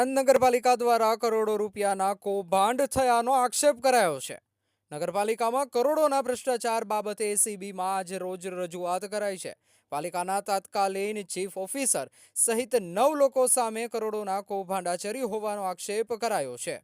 આણંદ નગરપાલિકા દ્વારા કરોડો રૂપિયાના કૌભાંડ થયાનો આક્ષેપ કરાયો છે. નગરપાલિકામાં કરોડોના ભ્રષ્ટાચાર બાબતે એસીબીમાં આજે રોજ રજૂઆત કરાઈ છે. પાલિકાના તાત્કાલિન ચીફ ઓફિસર સહિત નવ લોકો સામે કરોડોના કૌભાંડાચરી હોવાનો આક્ષેપ કરાયો છે.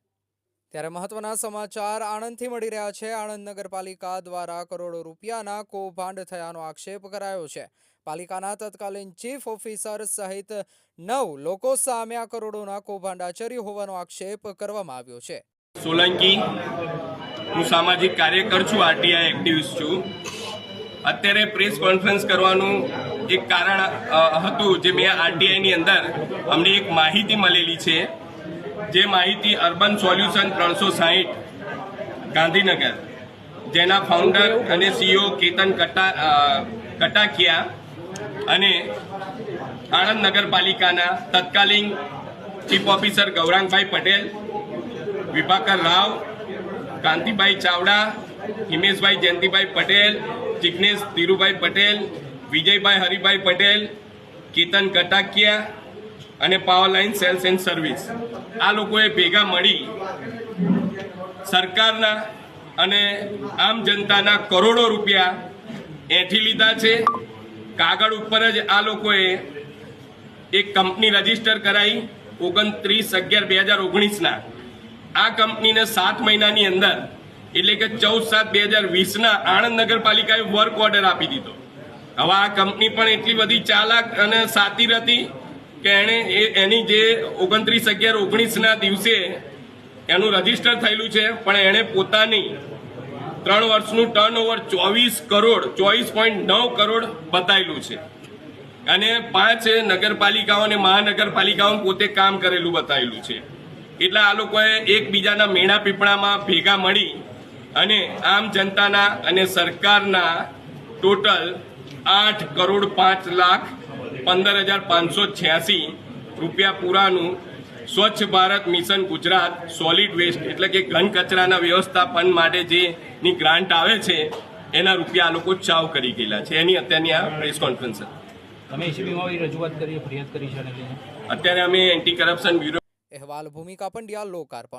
ત્યારે મહત્વના સમાચાર આણંદથી મળી રહ્યા છે. આણંદ નગરપાલિકા દ્વારા કરોડો રૂપિયાના કૌભાંડ થયાનો આક્ષેપ કરાયો છે. પાલિકાના તત્કાલીન ચીફ ઓફિસર સહિત નવ લોકો સામે આ કરોડોના કૌભાંડ આચર્યું હોવાનો આક્ષેપ કરવામાં આવ્યો છે. સોલંકી, હું સામાજિક કાર્યકર છું, આરટીઆઈ એક્ટિવિસ્ટ છું. અત્યારે પ્રેસ કોન્ફરન્સ કરવાનું એક કારણ હતું જે મેં આરટીઆઈની અંદર અમને એક માહિતી મળેલી છે. જે માહિતી અર્બન સોલ્યુશન ત્રણસો સાહીઠ ગાંધીનગર, જેના ફાઉન્ડર અને સીઈઓ કેતન કટા કટાકિયા અને આણંદ નગરપાલિકાના તત્કાલીન ચીફ ઓફિસર ગૌરાંગભાઈ પટેલ, વિભાકર રાવ, કાંતિભાઈ ચાવડા, હિમેશભાઈ જયંતિભાઈ પટેલ, જિગ્નેશ ધીરુભાઈ પટેલ, વિજયભાઈ હરિભાઈ પટેલ કેતન કટાકિયા અને power line sales and service. આ લોકોએ ભેગા મળી સરકારના અને આમ જનતાના કરોડો રૂપિયા એઠી લીધા છે. કાગળ ઉપર જ આ લોકોએ એક કંપની રજિસ્ટર કરાઈ ઓગણત્રીસ અગિયાર બે હજાર ઓગણીસના. આ કંપનીને સાત મહિનાની અંદર, એટલે કે ચૌદ સાત બે હજાર વીસના આણંદ નગરપાલિકાએ વર્ક ઓર્ડર આપી દીધો. હવે આ કંપની પણ એટલી બધી ચાલાક અને સાતીર હતી કે એણે એની જે ઓગણત્રીસ અગિયાર ઓગણીસના દિવસે એનું રજિસ્ટર થયેલું છે, પણ એણે પોતાની ત્રણ વર્ષનું ટર્ન ઓવર ચોવીસ કરોડ, ચોવીસ પોઈન્ટ નવ કરોડ બતાવેલું છે. અને પાંચ નગરપાલિકાઓ અને મહાનગરપાલિકાઓ પોતે કામ કરેલું બતાવેલું છે. એટલે આ લોકોએ એકબીજાના મેણા પીપળામાં ભેગા મળી અને આમ જનતાના અને સરકારના ટોટલ આઠ કરોડ પાંચ લાખ પંદર હજાર પાંચસો છ્યાસી રૂપિયા પૂરાનું Swachh Bharat mission Gujarat solid waste એટલે કે ઘન કચરાના વ્યવસ્થાપન માટે જેની ગ્રાન્ટ આવે છે એના રૂપિયા આ લોકો ચાવ કરી ગયેલા છે. એની અત્યારની આ પ્રેસ કોન્ફરન્સ તમે એસીબીમાં રજૂઆત કરી ફરિયાદ કરી છે અત્યારે અમે એન્ટી કરપ્શન બ્યુરો અહેવાલ ભૂમિકા પંડ્યા લોકાર્પણ.